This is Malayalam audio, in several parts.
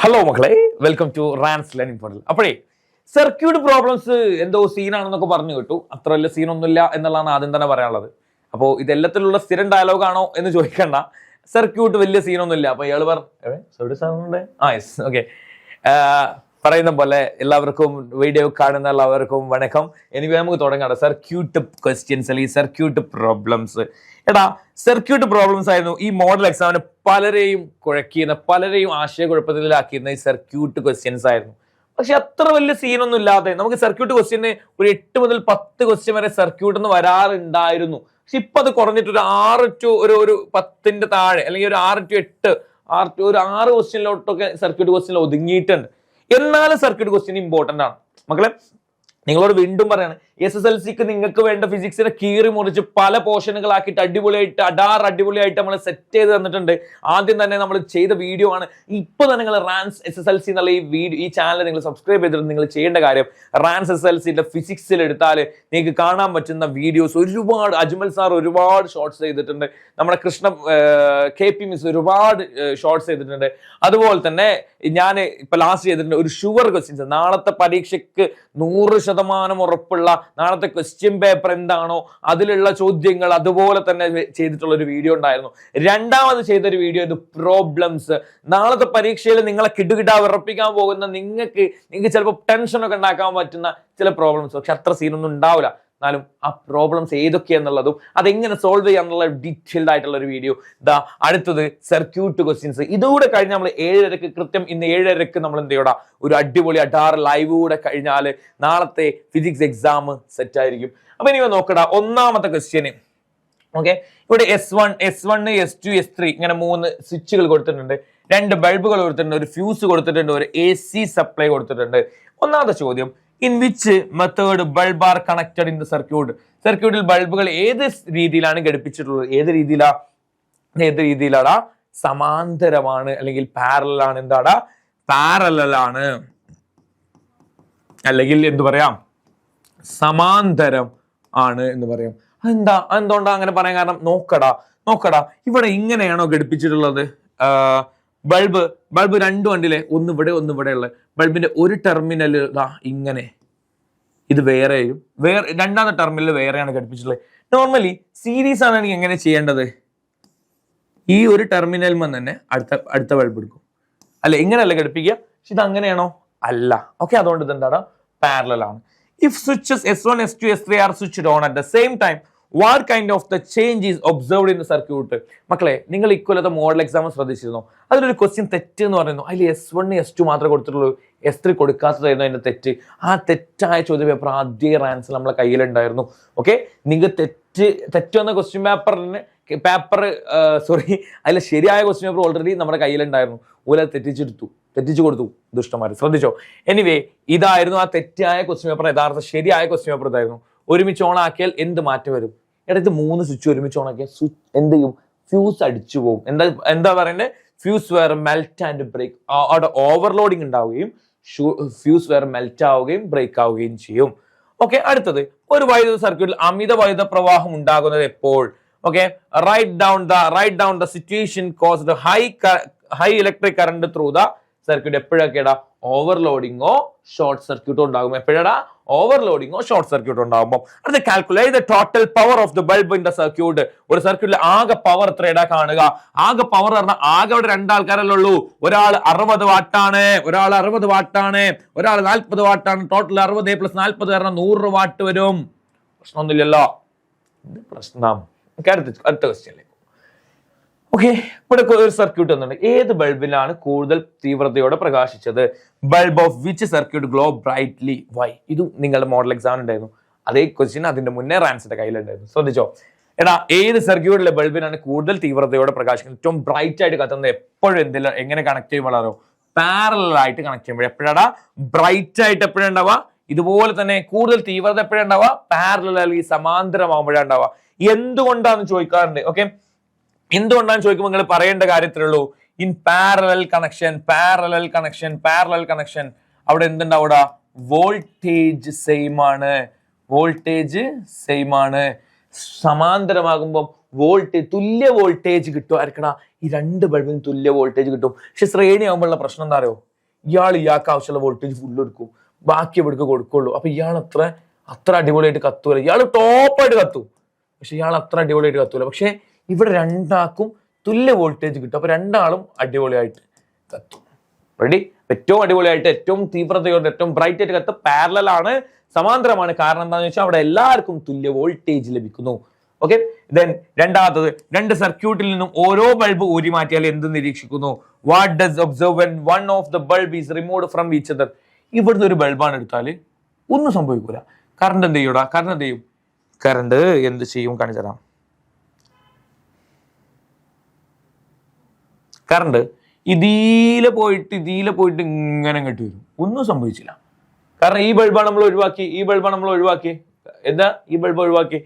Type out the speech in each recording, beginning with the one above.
ഹലോ മക്കളെ. Welcome to Rans learning portal അപ്പോഴേ സർക്യൂട്ട് പ്രോബ്ലംസ് എന്തോ സീനാണെന്നൊക്കെ പറഞ്ഞു കേട്ടു. അത്ര വലിയ സീനൊന്നുമില്ല എന്നുള്ളതാണ് ആദ്യം തന്നെ പറയാനുള്ളത്. അപ്പോൾ ഇതെല്ലാത്തിലുള്ള സ്ഥിരം ഡയലോഗ് ആണോ എന്ന് ചോദിക്കണ്ട. സർക്യൂട്ട് വലിയ സീനൊന്നുമില്ല അപ്പോൾ ഇയാൾ പറഞ്ഞു ആ യെസ് ഓക്കെ പറയുന്ന പോലെ എല്ലാവർക്കും വീഡിയോ കാണുന്ന എല്ലാവർക്കും വണക്കം. എനിക്ക് നമുക്ക് തുടങ്ങാം. സർക്യൂട്ട് ക്വസ്റ്റ്യൻസ് അല്ലെങ്കിൽ സർക്യൂട്ട് പ്രോബ്ലംസ് എടാ സർക്യൂട്ട് പ്രോബ്ലംസ് ആയിരുന്നു ഈ മോഡൽ എക്സാമിന് പലരെയും കുഴക്കിയിരുന്ന പലരെയും ആശയക്കുഴപ്പത്തിലാക്കിയിരുന്ന ഈ സർക്യൂട്ട് ക്വസ്റ്റ്യൻസ് ആയിരുന്നു. പക്ഷെ അത്ര വലിയ സീനൊന്നും ഇല്ലാതെ നമുക്ക് സർക്യൂട്ട് ക്വസ്റ്റ്യന് ഒരു എട്ട് മുതൽ പത്ത് ക്വസ്റ്റ്യൻ വരെ സർക്യൂട്ട് എന്ന് വരാറുണ്ടായിരുന്നു. പക്ഷെ ഇപ്പൊ അത് കുറഞ്ഞിട്ട് ഒരു ആറ് ടു ഒരു ഒരു പത്തിന്റെ താഴെ അല്ലെങ്കിൽ ഒരു ആറ് ടു എട്ട് ആറ് ഒരു ആറ് ക്വസ്റ്റ്യനിലോട്ടൊക്കെ സർക്യൂട്ട് ക്വസ്റ്റ്യനിൽ ഒതുങ്ങിയിട്ടുണ്ട്. എന്നാലും സർക്യൂട്ട് ക്വസ്റ്റ്യൻ ഇമ്പോർട്ടന്റ് ആണ്. മക്കളെ നിങ്ങളോട് വീണ്ടും പറയാണ് എസ് എസ് എൽ സിക്ക് നിങ്ങൾക്ക് വേണ്ട ഫിസിക്സിനെ കീറി മുറിച്ച് പല പോർഷനുകളാക്കിയിട്ട് അടിപൊളിയായിട്ട് അടാർ അടിപൊളിയായിട്ട് നമ്മൾ സെറ്റ് ചെയ്ത് തന്നിട്ടുണ്ട്. ആദ്യം തന്നെ നമ്മൾ ചെയ്ത വീഡിയോ ആണ്. ഇപ്പൊ തന്നെ നിങ്ങൾ Rans S S L C എന്നുള്ള ഈ വീഡിയോ ഈ ചാനൽ നിങ്ങൾ സബ്സ്ക്രൈബ് ചെയ്തിട്ട് നിങ്ങൾ ചെയ്യേണ്ട കാര്യം റാൻസ് എസ് എൽ സിന്റെ ഫിസിക്സിൽ എടുത്താൽ നിങ്ങൾക്ക് കാണാൻ പറ്റുന്ന വീഡിയോസ് ഒരുപാട് അജ്മൽ സാർ ഒരുപാട് ഷോർട്സ് ചെയ്തിട്ടുണ്ട്. നമ്മുടെ കൃഷ്ണ കെ പി മിസ് ഒരുപാട് ഷോർട്സ് ചെയ്തിട്ടുണ്ട്. അതുപോലെ തന്നെ ഞാൻ ഇപ്പൊ ലാസ്റ്റ് ചെയ്തിട്ടുണ്ട് ഒരു ഷുവർ ക്വസ്റ്റ്യൻസ് നാളത്തെ പരീക്ഷയ്ക്ക് നൂറ് ശതമാനം ഉറപ്പുള്ള നാളത്തെ ക്വസ്റ്റ്യൻ പേപ്പർ എന്താണോ അതിലുള്ള ചോദ്യങ്ങൾ അതുപോലെ തന്നെ ചെയ്തിട്ടുള്ള ഒരു വീഡിയോ ഉണ്ടായിരുന്നു. രണ്ടാമത് ചെയ്തൊരു വീഡിയോ ഇത് പ്രോബ്ലംസ് നാളത്തെ പരീക്ഷയിൽ നിങ്ങളെ കിടുകിട വിറപ്പിക്കാൻ പോകുന്ന നിങ്ങൾക്ക് നിങ്ങൾക്ക് ചിലപ്പോൾ ടെൻഷനൊക്കെ ഉണ്ടാക്കാൻ പറ്റുന്ന ചില പ്രോബ്ലംസ് പക്ഷെ അത്ര സീനൊന്നും ഉണ്ടാവില്ല. എന്നാലും ആ പ്രോബ്ലംസ് ഏതൊക്കെയെന്നുള്ളതും അതെങ്ങനെ സോൾവ് ചെയ്യാന്നുള്ള ഡീറ്റെയിൽഡ് ആയിട്ടുള്ള ഒരു വീഡിയോ ദാ അടുത്തത് സർക്യൂട്ട് ക്വസ്റ്റ്യൻസ് ഇതുകൂടെ കഴിഞ്ഞ് നമ്മൾ ഏഴരക്ക് കൃത്യം ഇന്ന് ഏഴരക്ക് നമ്മൾ എന്ത് ചെയ്യണം ഒരു അടിപൊളി അഡാർ ലൈവ് കൂടെ കഴിഞ്ഞാൽ നാളത്തെ ഫിസിക്സ് എക്സാം സെറ്റ് ആയിരിക്കും. അപ്പൊ ഇനി നോക്കടാ ഒന്നാമത്തെ ക്വസ്റ്റ്യന് ഓക്കെ ഇവിടെ S one S one S two S three ഇങ്ങനെ മൂന്ന് സ്വിച്ചുകൾ കൊടുത്തിട്ടുണ്ട്. രണ്ട് ബൾബുകൾ കൊടുത്തിട്ടുണ്ട് ഒരു ഫ്യൂസ് കൊടുത്തിട്ടുണ്ട് ഒരു എ സി സപ്ലൈ കൊടുത്തിട്ടുണ്ട്. ഒന്നാമത്തെ ചോദ്യം in which method bulb are connected in the circuit സർക്യൂട്ടിൽ ബൾബുകൾ ഏത് രീതിയിലാണ് ഘടിപ്പിച്ചിട്ടുള്ളത്? ഏത് രീതിയിലാ? ഏത് രീതിയിലാടാ? സമാന്തരമാണ് അല്ലെങ്കിൽ പാരലൽ ആണ്. എന്താടാ? പാരലൽ ആണ്. അല്ലെങ്കിൽ എന്തു പറയാം? സമാന്തരം ആണ് എന്ന് പറയാം. എന്താ എന്തുകൊണ്ടാ അങ്ങനെ പറയാൻ കാരണം? നോക്കടാ. നോക്കടാ. ഇവിടെ ഇങ്ങനെയാണോ ഘടിപ്പിച്ചിട്ടുള്ളത്? ബൾബ് ബൾബ് രണ്ടു വണ്ടിയിലെ ഒന്ന് ഇവിടെ ഒന്ന് ഇവിടെ ഉള്ളത് ബൾബിന്റെ ഒരു ടെർമിനൽ ഇതാ ഇങ്ങനെ. ഇത് വേറെയും. വേറെ രണ്ടാമത്തെ ടേർമിൽ വേറെയാണ് ഘടിപ്പിച്ചിട്ടുള്ളത്. നോർമലി സീരീസ് ആണ് എനിക്ക് എങ്ങനെ ചെയ്യേണ്ടത്? ഈ ഒരു ടെർമിനലിൽ തന്നെ അടുത്ത അടുത്ത ബൾബ് എടുക്കും. അല്ല ഇങ്ങനെയല്ല ഘടിപ്പിക്കുക. പക്ഷെ ഇത് അങ്ങനെയാണോ? അല്ല. ഓക്കെ അതുകൊണ്ട് ഇത് എന്താണ് പാരലാണ് if switches S one S two S three are switch on at the same time what kind of the change is observed in the circuit മക്കളെ നിങ്ങൾ ഇക്കൊല്ലത്തെ മോഡൽ എക്സാം ശ്രദ്ധിച്ചിരുന്നു? അതിലൊരു ക്വസ്റ്റ്യൻ തെറ്റ് എന്ന് പറയുന്നു. അതിൽ എസ് വൺ എസ് ടു മാത്രമേ കൊടുത്തിട്ടുള്ളൂ. എസ് ത്രീ കൊടുക്കാത്തതായിരുന്നു അതിന്റെ തെറ്റ്. ആ തെറ്റായ ചോദ്യ പേപ്പർ ആദ്യ ആൻസർ നമ്മളെ കയ്യിലുണ്ടായിരുന്നു. ഓക്കെ നിങ്ങൾ തെറ്റ് തെറ്റ് വന്ന ക്വസ്റ്റ്യൻ പേപ്പറിന് പേപ്പർ സോറി അതിൽ ശരിയായ ക്വസ്റ്റ്യൻ പേപ്പർ ഓൾറെഡി നമ്മുടെ കയ്യിലുണ്ടായിരുന്നു. ഓല തെറ്റിച്ചെടുത്തു തെറ്റിച്ചു കൊടുത്തു ദുഷ്ടന്മാർ ശ്രദ്ധിച്ചോ? എനിവേ ഇതായിരുന്നു ആ തെറ്റായ ക്വസ്റ്റ്യൻ പേപ്പർ യഥാർത്ഥ ശരിയായ ക്വസ്റ്റ്യൻ പേപ്പർ ഇതായിരുന്നു. ഒരുമിച്ച് ഓൺ ആക്കിയാൽ എന്ത് മാറ്റം വരും? ഇടയ്ക്ക് മൂന്ന് സ്വിച്ച് ഒരുമിച്ച് ഓൺ ആക്കിയാൽ സ്വിച്ച് എന്ത് ചെയ്യും? ഫ്യൂസ് അടിച്ചു പോകും. എന്താ എന്താ പറയുന്നത് ഫ്യൂസ് വേറെ മെൽറ്റ് ആൻഡ് ബ്രേക്ക് അവിടെ ഓവർലോഡിങ് ഉണ്ടാവുകയും ഫ്യൂസ് വേറെ മെൽറ്റ് ആവുകയും ബ്രേക്ക് ആവുകയും ചെയ്യും. ഓക്കെ അടുത്തത്. ഒരു വൈദ്യുത സർക്യൂട്ടിൽ അമിത വൈദ്യുത പ്രവാഹം ഉണ്ടാകുന്നത് എപ്പോൾ? Okay write down the write down the situation caused high high electric current through the circuit എപ്പോഴൊക്കെയാടാ ഓവർലോഡിങ്ങോ ഷോർട്ട് സർക്യൂട്ടോ ഉണ്ടാകും. എപ്പോഴാ ഓവർലോഡിങ്ങോ ഷോർട്ട് സർക്യൂട്ട് ഉണ്ടാകുമ്പോൾ അടുത്ത calculate the total power of the bulb in the circuit ഒരു സർക്യൂട്ടിൽ ആകെ പവർ എത്രയിടാ കാണുക? ആകെ പവർ പറഞ്ഞാൽ ആകെ അവിടെ രണ്ടാൾക്കാരല്ലേ ഉള്ളൂ. ഒരാൾ അറുപത് വാട്ടാണ് ഒരാൾ അറുപത് വാട്ടാണ് ഒരാൾ നാൽപ്പത് വാട്ടാണ് ടോട്ടൽ അറുപത് പ്ലസ് നാൽപ്പത് കാരണം നൂറ് വാട്ട് വരും. പ്രശ്നമൊന്നുമില്ലല്ലോ. പ്രശ്നം. അടുത്ത അടുത്ത ക്വസ്റ്റ്യനിലേക്ക് ഓക്കെ ഇവിടെ ഒരു സർക്യൂട്ട് വന്നിട്ടുണ്ട്. ഏത് ബൾബിലാണ് കൂടുതൽ തീവ്രതയോടെ പ്രകാശിച്ചത്? Bulb of which circuit glow brightly why ഇത് നിങ്ങളുടെ മോഡൽ എക്സാം ഉണ്ടായിരുന്നു. അതേ ക്വസ്റ്റ്യൻ അതിന്റെ മുന്നേ റാൻസിന്റെ കയ്യിലുണ്ടായിരുന്നു. ശ്രദ്ധിച്ചോ? എടാ ഏത് സർക്യൂട്ടിലെ ബൾബിനാണ് കൂടുതൽ തീവ്രതയോടെ പ്രകാശിക്കുന്നത്? ഏറ്റവും ബ്രൈറ്റ് ആയിട്ട് കത്തുന്നത് എപ്പോഴും എന്തില്ല എങ്ങനെ കണക്ട് ചെയ്യുമ്പോഴാണോ പാരലൽ ആയിട്ട് കണക്ട് ചെയ്യുമ്പോൾ. എപ്പോഴാടാ? ബ്രൈറ്റ് ആയിട്ട് എപ്പോഴുണ്ടാവുക ഇതുപോലെ തന്നെ കൂടുതൽ തീവ്രത എപ്പോഴുണ്ടാവുക സമാന്തരമാകുമ്പോഴാണ് ഉണ്ടാവുക. എന്തുകൊണ്ടാന്ന് ചോദിക്കാറുണ്ട്? ഓക്കെ എന്തുകൊണ്ടാണ് ചോദിക്കുമ്പോൾ നിങ്ങൾ പറയേണ്ട കാര്യത്തിലുള്ളൂ? In parallel connection parallel connection parallel connection അവിടെ എന്തുണ്ടാവും വോൾട്ടേജ് സെയിം ആണ്. വോൾട്ടേജ് സെയിം ആണ്. സമാന്തരമാകുമ്പോൾ വോൾട്ടേജ് തുല്യ വോൾട്ടേജ് കിട്ടും. ആർക്കടാ? ഈ രണ്ട് ബൾബിനും തുല്യ വോൾട്ടേജ് കിട്ടും. പക്ഷെ ശ്രേണി ആകുമ്പോഴുള്ള പ്രശ്നം എന്താ അറിയോ? ഇയാൾ ഇയാൾക്ക് ആവശ്യമുള്ള വോൾട്ടേജ് ഫുള്ള് എടുക്കും. ബാക്കി എവിടെ കൊടുക്കുള്ളൂ. അപ്പൊ ഇയാൾ അത്ര അത്ര അടിപൊളിയായിട്ട് കത്തൂല. ഇയാൾ ടോപ്പായിട്ട് കത്തും. പക്ഷെ ഇയാൾ അത്ര അടിപൊളിയായിട്ട് കത്തൂല. പക്ഷെ ഇവിടെ രണ്ടാൾക്കും തുല്യ വോൾട്ടേജ് കിട്ടും. അപ്പൊ രണ്ടാളും അടിപൊളിയായിട്ട് കത്തും. റെഡി ഏറ്റവും അടിപൊളിയായിട്ട് ഏറ്റവും തീവ്രതയോടെ ഏറ്റവും ബ്രൈറ്റ് ആയിട്ട് കത്ത്. പാരലൽ ആണ് സമാന്തരമാണ്. കാരണം എന്താണെന്ന് വെച്ചാൽ അവിടെ എല്ലാവർക്കും തുല്യ വോൾട്ടേജ് ലഭിക്കുന്നു. ഓക്കെ ദെൻ രണ്ടാമത്തത് രണ്ട് സർക്യൂട്ടിൽ നിന്നും ഓരോ ബൾബ് ഊരി മാറ്റിയാൽ എന്ത് നിരീക്ഷിക്കുന്നു? What does observe when one of the bulb is remove from each other ഇവിടുന്ന് ഒരു ബൾബാണ് എടുത്താൽ ഒന്നും സംഭവിക്കൂല. കറണ്ട് എന്ത് ചെയ്യൂടാ? കറണ്ട് എന്ത് ചെയ്യും? കറണ്ട് എന്ത് ചെയ്യും? കാണിച്ചു തരാം കറണ്ട് ഇതിലെ പോയിട്ട് ഇതിലെ പോയിട്ട് ഇങ്ങനെ കെട്ടി വരും. ഒന്നും സംഭവിച്ചില്ല. കാരണം ഈ ബൾബാണ് നമ്മൾ ഒഴിവാക്കി ഈ ബൾബാണ് നമ്മൾ ഒഴിവാക്കി. എന്താ ഈ ബൾബ് ഒഴിവാക്കി?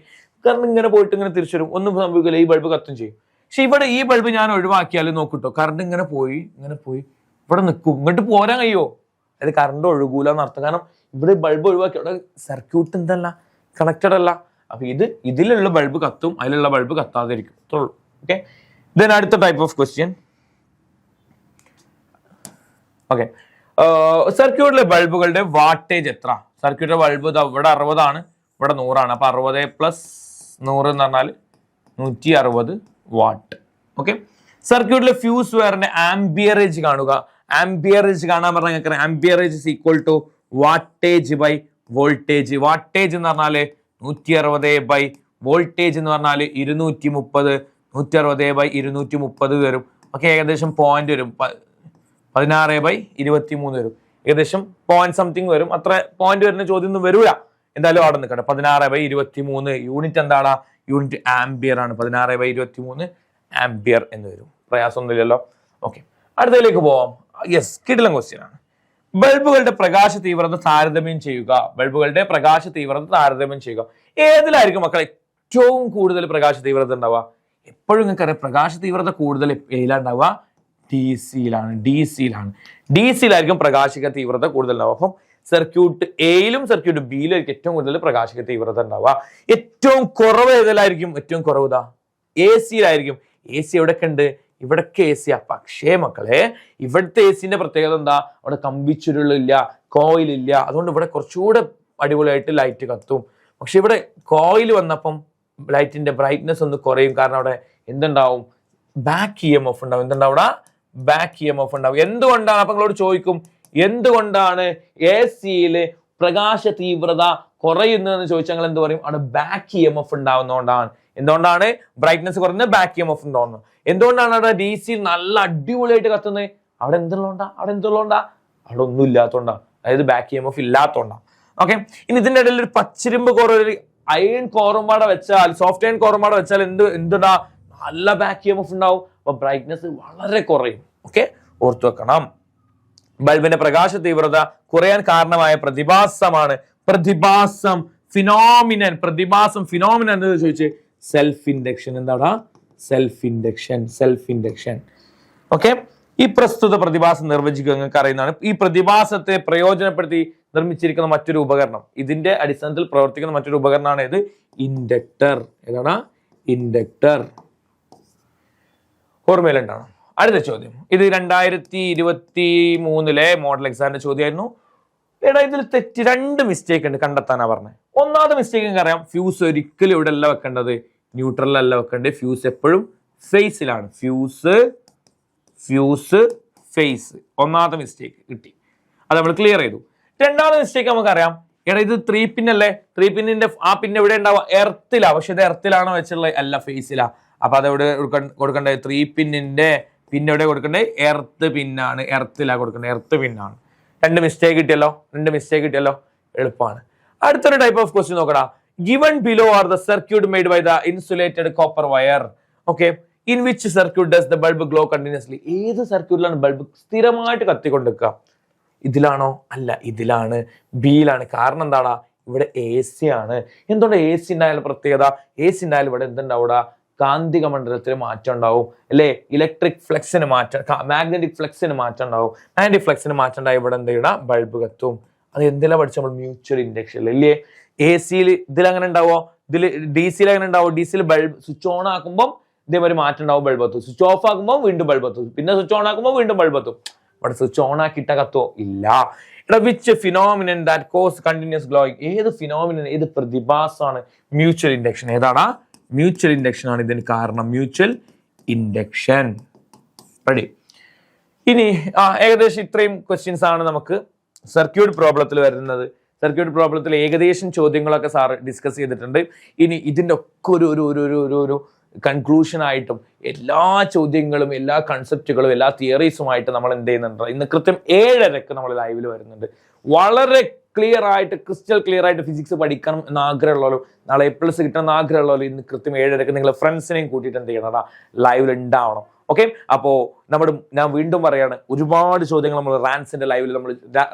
കാരണം ഇങ്ങനെ പോയിട്ട് ഇങ്ങനെ തിരിച്ചു വരും. ഒന്നും സംഭവിക്കില്ല. ഈ ബൾബ് കത്തും ചെയ്യും. പക്ഷെ ഇവിടെ ഈ ബൾബ് ഞാൻ ഒഴിവാക്കിയാൽ നോക്കിട്ടോ. കറണ്ട് ഇങ്ങനെ പോയി ഇങ്ങനെ പോയി. ഇവിടെ നിൽക്കും. ഇങ്ങോട്ട് പോരാൻ കഴിയോ? അത് കറണ്ട് ഒഴുകൂല എന്നർത്ഥം കാരണം ഇവിടെ ബൾബ് ഒഴിവാക്കി. അവിടെ സർക്യൂട്ട് എന്തല്ല കണക്റ്റഡ് അല്ല. അപ്പൊ ഇത് ഇതിലുള്ള ബൾബ് കത്തും അതിലുള്ള ബൾബ് കത്താതിരിക്കും. അത്രേ ഉള്ളൂ. ഓക്കെ ദെൻ അടുത്ത ടൈപ്പ് ഓഫ് ക്വസ്റ്റ്യൻ ഓക്കെ സർക്യൂട്ടിലെ ബൾബുകളുടെ വാട്ടേജ് എത്ര? സർക്യൂട്ടിലെ ബൾബ് ഇവിടെ അറുപതാണ് ഇവിടെ നൂറാണ്. അപ്പൊ അറുപത് പ്ലസ് നൂറ് എന്ന് പറഞ്ഞാൽ നൂറ്റി അറുപത് വാട്ട് ഓക്കെ സർക്യൂട്ടിലെ ഫ്യൂസ് വയറിന്റെ ആംബിയറേജ് കാണുക. ആംബിയറേജ് കാണാൻ പറഞ്ഞാൽ amperage is equal to wattage by voltage wattage എന്ന് പറഞ്ഞാൽ നൂറ്റി അറുപത് ബൈ വോൾട്ടേജ് എന്ന് പറഞ്ഞാൽ ഇരുന്നൂറ്റി മുപ്പത് നൂറ്റി അറുപത് ബൈ ഇരുന്നൂറ്റി മുപ്പത് വരും. ഓക്കെ ഏകദേശം പോയിന്റ് വരും. പതിനാറ് ബൈ ഇരുപത്തി മൂന്ന് വരും. ഏകദേശം പോയിന്റ് സംതിങ് വരും. അത്ര പോയിന്റ് വരുന്ന ചോദ്യം ഒന്നും വരൂല. എന്തായാലും അവിടെ നിൽക്കട്ടെ. പതിനാറ് ബൈ ഇരുപത്തി മൂന്ന് യൂണിറ്റ് എന്താണ്? യൂണിറ്റ് ആംബിയർ ആണ്. പതിനാറ് ബൈ ഇരുപത്തി മൂന്ന് ആംബിയർ എന്ന് വരും. പ്രയാസമൊന്നുമില്ലല്ലോ. ഓക്കെ അടുത്തതിലേക്ക് പോവാം. യെസ് കിടിലം ക്വസ്റ്റ്യൻ ആണ്. ബൾബുകളുടെ പ്രകാശ തീവ്രത താരതമ്യം ചെയ്യുക. ബൾബുകളുടെ പ്രകാശ തീവ്രത താരതമ്യം ചെയ്യുക. ഏതിലായിരിക്കും മക്കൾ ഏറ്റവും കൂടുതൽ പ്രകാശ തീവ്രത ഉണ്ടാവുക? എപ്പോഴും നിങ്ങൾക്കറിയാം പ്രകാശ തീവ്രത കൂടുതൽ ഏതിലുണ്ടാവുക ഡി സിയിലാണ് ഡി സിയിലാണ് ഡി സിയിലായിരിക്കും പ്രകാശിക തീവ്രത കൂടുതൽ ഉണ്ടാവുക അപ്പം സർക്യൂട്ട് എയിലും സർക്യൂട്ട് ബിയിലും ആയിരിക്കും ഏറ്റവും കൂടുതൽ പ്രകാശിക തീവ്രത ഉണ്ടാവുക. ഏറ്റവും കുറവ് ഏതിലായിരിക്കും? ഏറ്റവും കുറവ് ഇതാ. എ സിയിലായിരിക്കും എ സി എവിടെയൊക്കെ ഉണ്ട്? ഇവിടൊക്കെ എ സിയാ പക്ഷേ മക്കളെ ഇവിടുത്തെ എ സിന്റെ പ്രത്യേകത എന്താ? അവിടെ കമ്പിച്ചുരുളില്ല കോയിലില്ല. അതുകൊണ്ട് ഇവിടെ കുറച്ചുകൂടെ അടിപൊളിയായിട്ട് ലൈറ്റ് കത്തും. പക്ഷെ ഇവിടെ കോയിൽ വന്നപ്പം ലൈറ്റിന്റെ ബ്രൈറ്റ്നെസ് ഒന്ന് കുറയും. കാരണം അവിടെ എന്തുണ്ടാവും? ബാക്ക് ഇ എം എഫ് ഉണ്ടാവും. എന്തുണ്ടാവും? അവിടെ ബാക്ക് ഇ എം എഫ് ഉണ്ടാവും. എന്തുകൊണ്ടാണ്? അപ്പൊ നിങ്ങളോട് ചോദിക്കും എന്തുകൊണ്ടാണ് എ സിയിൽ പ്രകാശ തീവ്രത കുറയുന്നതെന്ന് ചോദിച്ചാൽ നിങ്ങൾ എന്ത് പറയും? അവിടെ ബാക്ക് ഇ എം എഫ് ഉണ്ടാവുന്നതുകൊണ്ടാണ്. എന്തുകൊണ്ടാണ്? ബ്രൈറ്റ്നസ് കുറയുന്നത് ബാക്ക് ഇ എം എഫ് ഉണ്ടാവുന്നത് എന്തുകൊണ്ടാണ് അവിടെ ഡി സി നല്ല അടിപൊളിയായിട്ട് കത്തുന്നത്? അവിടെ എന്തുള്ളതുകൊണ്ടാ? അവിടെ എന്തുള്ളതുകൊണ്ടാ? അവിടെ ഒന്നും ഇല്ലാത്തതുകൊണ്ടാണ് അതായത് ബാക്ക് ഇ എം എഫ് ഇല്ലാത്തതുകൊണ്ടാ. ഓക്കെ ഇനി ഇതിന്റെ ഇടയിൽ ഒരു പച്ചിരുമ്പ് കോർ ഒരു അയൺ കോറുമ്പാടെ വെച്ചാൽ സോഫ്റ്റ് അയൺ കോറുമ്പാടെ വെച്ചാൽ എന്ത് എന്തുണ്ടാ നല്ല ബാക്ക് എം എഫ് ഉണ്ടാവും. അപ്പൊ ബ്രൈറ്റ്നസ് വളരെ കുറയും. ഓക്കെ ഓർത്തു വെക്കണം. ബൾബിന്റെ പ്രകാശ തീവ്രത കുറയാൻ കാരണമായ പ്രതിഭാസമാണ് പ്രതിഭാസം ഫിനോമിനൻ പ്രതിഭാസം ഫിനോമിനൻ എന്ന് ചോദിച്ച് സെൽഫ് ഇൻഡക്ഷൻ എന്താടാ? Self induction self induction okay ഈ പ്രസ്തുത പ്രതിഭാസം നിർവചിക്കുക നിങ്ങൾക്ക് അറിയുന്നതാണ്. ഈ പ്രതിഭാസത്തെ പ്രയോജനപ്പെടുത്തി നിർമ്മിച്ചിരിക്കുന്ന മറ്റൊരു ഉപകരണം. ഇതിന്റെ അടിസ്ഥാനത്തിൽ പ്രവർത്തിക്കുന്ന മറ്റൊരു ഉപകരണമാണ് ഇത് ഇൻഡക്ടർ. ഏതാണ് ഇൻഡക്ടർ. ഓർമ്മയിലുണ്ടാണ് അടുത്ത ചോദ്യം. ഇത് രണ്ടായിരത്തി ഇരുപത്തി മൂന്നിലെ മോഡൽ എക്സാമിന്റെ ചോദ്യമായിരുന്നു. എടാ ഇതിൽ തെറ്റ് രണ്ട് മിസ്റ്റേക്ക് ഉണ്ട് കണ്ടെത്താനാ പറഞ്ഞത് ഒന്നാമത്തെ മിസ്റ്റേക്ക് നിങ്ങൾക്ക് അറിയാം. ഫ്യൂസ് ഒരിക്കലും ഇവിടെ അല്ല വെക്കേണ്ടത് ന്യൂട്രലല്ല വെക്കേണ്ടത്. ഫ്യൂസ് എപ്പോഴും ഫേസിലാണ് ഫ്യൂസ് ഫ്യൂസ് ഫേസ് ഒന്നാമത്തെ മിസ്റ്റേക്ക് കിട്ടി. അത് നമ്മൾ ക്ലിയർ ചെയ്തു. രണ്ടാമത്തെ മിസ്റ്റേക്ക് നമുക്കറിയാം. എടാ ഇത് ത്രീ പിന്നല്ലേ ത്രീ പിന്നിന്റെ ആ പിന്നെ എവിടെ ഉണ്ടാവുക? എർത്തിലാ പക്ഷെ ഇത് എർത്തിലാണോ വെച്ചുള്ളത് അല്ല ഫേസിലാ അപ്പൊ അതെവിടെ കൊടുക്കേണ്ടത് ത്രീ പിന്നിന്റെ പിന്നെ എവിടെ കൊടുക്കേണ്ടത് എർത്ത് പിന്നാണ്. എർത്തിലാണ് കൊടുക്കേണ്ടത് എർത്ത് പിന്നാണ്. രണ്ട് മിസ്റ്റേക്ക് കിട്ടിയല്ലോ? രണ്ട് മിസ്റ്റേക്ക് കിട്ടിയല്ലോ? എളുപ്പമാണ്. അടുത്തൊരു ടൈപ്പ് ഓഫ് ക്വസ്റ്റ്യൻ നോക്കടാ. Given below are the circuit made by the insulated copper wire okay in which circuit does the bulb glow continuously ഏത് സർക്യൂട്ടിലാണ് ബൾബ് സ്ഥിരമായിട്ട് കത്തിക്കൊണ്ടിരിക്കുക? ഇതിലാണോ? അല്ല ഇതിലാണ്. ബിയിലാണ് കാരണം എന്താടാ? ഇവിടെ എ സി ആണ്. എന്തുകൊണ്ട് എ സി ഉണ്ടായാലും പ്രത്യേകത? എ സി ഉണ്ടായാലും ഇവിടെ എന്തുണ്ടാവൂടാ? കാന്തിക മണ്ഡലത്തിന് മാറ്റം ഉണ്ടാവും. അല്ലേ? ഇലക്ട്രിക് ഫ്ലെക്സിന് മാറ്റം മാഗ്നറ്റിക് ഫ്ലെക്സിന് മാറ്റം ഉണ്ടാവും. മാഗ്നറ്റിക് ഫ്ലെക്സിന് മാറ്റം ഉണ്ടായി ഇവിടെ എന്ത് ചെയ്യണം? ബൾബ് കത്തും. അത് എന്തെല്ലാം പഠിച്ചു നമ്മൾ? മ്യൂച്വൽ ഇൻഡക്ഷൻ അല്ലേ? എ സിയിൽ ഇതിലങ്ങനെ ഉണ്ടാവോ? ഇതിൽ ഡി സിയിൽ എങ്ങനെ ഉണ്ടാവും? ഡി സിയിൽ ബൾബ് സ്വിച്ച് ഓൺ ആക്കുമ്പോൾ ഇതേമാതിരി മാറ്റം ഉണ്ടാവും ബൾബ് എത്തും സ്വിച്ച് ഓഫ് ആക്കുമ്പോൾ വീണ്ടും ബൾബ് എത്തും പിന്നെ സ്വിച്ച് ഓൺ ആക്കുമ്പോൾ വീണ്ടും ബൾബ് എത്തും ഇവിടെ സ്വിച്ച് ഓൺ ആക്കിയിട്ട കത്തോ ഇല്ല. ഇവിടെ which phenomenon that cause continuous glowing ഏത് ഫിനോമിനൻ ഏത് പ്രതിഭാസമാണ്? മ്യൂച്വൽ ഇൻഡക്ഷൻ ഏതാടാ? മ്യൂച്വൽ ഇൻഡക്ഷൻ ആണ് ഇതിന് കാരണം. മ്യൂച്വൽ ഇൻഡക്ഷൻ റെഡി ഇനി ഏകദേശം ഇത്രയും ക്വസ്റ്റ്യൻസ് ആണ് നമുക്ക് സർക്യൂട്ട് പ്രോബ്ലത്തിൽ വരുന്നത്. സർക്യൂട്ട് പ്രോബ്ലത്തിൽ ഏകദേശം ചോദ്യങ്ങളൊക്കെ സാർ ഡിസ്കസ് ചെയ്തിട്ടുണ്ട്. ഇനി ഇതിന്റെ ഒക്കെ ഒരു ഒരു ഒരു ഒരു ഒരു ഒരു കൺക്ലൂഷനായിട്ടും എല്ലാ ചോദ്യങ്ങളും എല്ലാ കൺസെപ്റ്റുകളും എല്ലാ തിയറീസുമായിട്ട് നമ്മൾ എന്ത് ചെയ്യുന്നുണ്ട്? ഇന്ന് കൃത്യം ഏഴരക്ക് നമ്മൾ ലൈവിൽ വരുന്നുണ്ട്. വളരെ ക്ലിയർ ആയിട്ട് ക്രിസ്റ്റൽ ക്ലിയർ ആയിട്ട് ഫിസിക്സ് പഠിക്കണം എന്ന് ആഗ്രഹമുള്ളവരും നാളെ എ പ്ലസ് കിട്ടണം എന്ന് ആഗ്രഹമുള്ളവരും ഇന്ന് കൃത്യം ഏഴരക്ക് നിങ്ങൾ ഫ്രണ്ട്സിനെയും കൂട്ടിയിട്ട് എന്ത് ചെയ്യണം? ലൈവിൽ ഉണ്ടാവണം. ഓക്കെ അപ്പോൾ നമ്മുടെ ഞാൻ വീണ്ടും പറയാണ് ഒരുപാട് ചോദ്യങ്ങൾ നമ്മൾ റാൻസിന്റെ ലൈവിൽ നമ്മൾ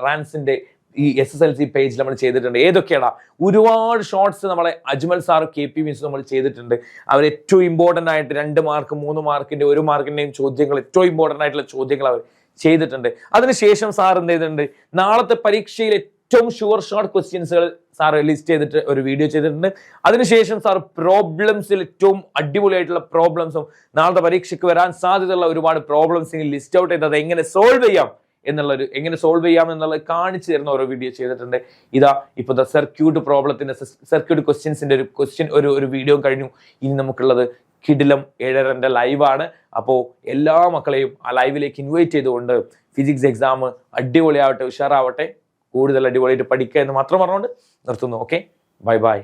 റാൻസിന്റെ ഈ എസ് എസ് എൽ സി പേജിൽ നമ്മൾ ചെയ്തിട്ടുണ്ട്. ഏതൊക്കെയാടാ? ഒരുപാട് ഷോർട്സ് നമ്മളെ Ajmal sir K P means നമ്മൾ ചെയ്തിട്ടുണ്ട്. അവർ ഏറ്റവും ഇമ്പോർട്ടന്റ് ആയിട്ട് രണ്ട് മാർക്ക് മൂന്ന് മാർക്കിന്റെ ഒരു മാർക്കിന്റെയും ചോദ്യങ്ങൾ ഏറ്റവും ഇമ്പോർട്ടന്റ് ആയിട്ടുള്ള ചോദ്യങ്ങൾ അവർ ചെയ്തിട്ടുണ്ട്. അതിനുശേഷം സാർ എന്ത് ചെയ്തിട്ടുണ്ട്? നാളത്തെ പരീക്ഷയിൽ ഏറ്റവും ഷുവർ ഷോർട്ട് ക്വസ്റ്റ്യൻസുകൾ സാർ ലിസ്റ്റ് ചെയ്തിട്ട് ഒരു വീഡിയോ ചെയ്തിട്ടുണ്ട്. അതിനുശേഷം സാർ പ്രോബ്ലംസിൽ ഏറ്റവും അടിപൊളിയായിട്ടുള്ള പ്രോബ്ലംസും നാളത്തെ പരീക്ഷയ്ക്ക് വരാൻ സാധ്യതയുള്ള ഒരുപാട് പ്രോബ്ലംസ് ലിസ്റ്റ് ഔട്ട് ചെയ്ത് അത് എങ്ങനെ സോൾവ് ചെയ്യാം എന്നുള്ളൊരു എങ്ങനെ സോൾവ് ചെയ്യാം എന്നുള്ളത് കാണിച്ചു തരുന്ന ഓരോ വീഡിയോ ചെയ്തിട്ടുണ്ട്. ഇതാ ഇപ്പൊ ദ സർക്യൂട്ട് പ്രോബ്ലത്തിന്റെ സർക്യൂട്ട് ക്വസ്റ്റ്യൻസിന്റെ ഒരു ക്വസ്റ്റ്യൻ ഒരു ഒരു വീഡിയോ കഴിഞ്ഞു. ഇനി നമുക്കുള്ളത് കിടിലം ഏഴരന്റെ ലൈവാണ് അപ്പോൾ എല്ലാ മക്കളെയും ആ ലൈവിലേക്ക് ഇൻവൈറ്റ് ചെയ്തുകൊണ്ട് ഫിസിക്സ് എക്സാം അടിപൊളിയാവട്ടെ ഉഷാറാവട്ടെ. കൂടുതൽ അടിപൊളിയായിട്ട് പഠിക്കുക എന്ന് മാത്രം പറഞ്ഞുകൊണ്ട് നിർത്തുന്നു. Okay bye bye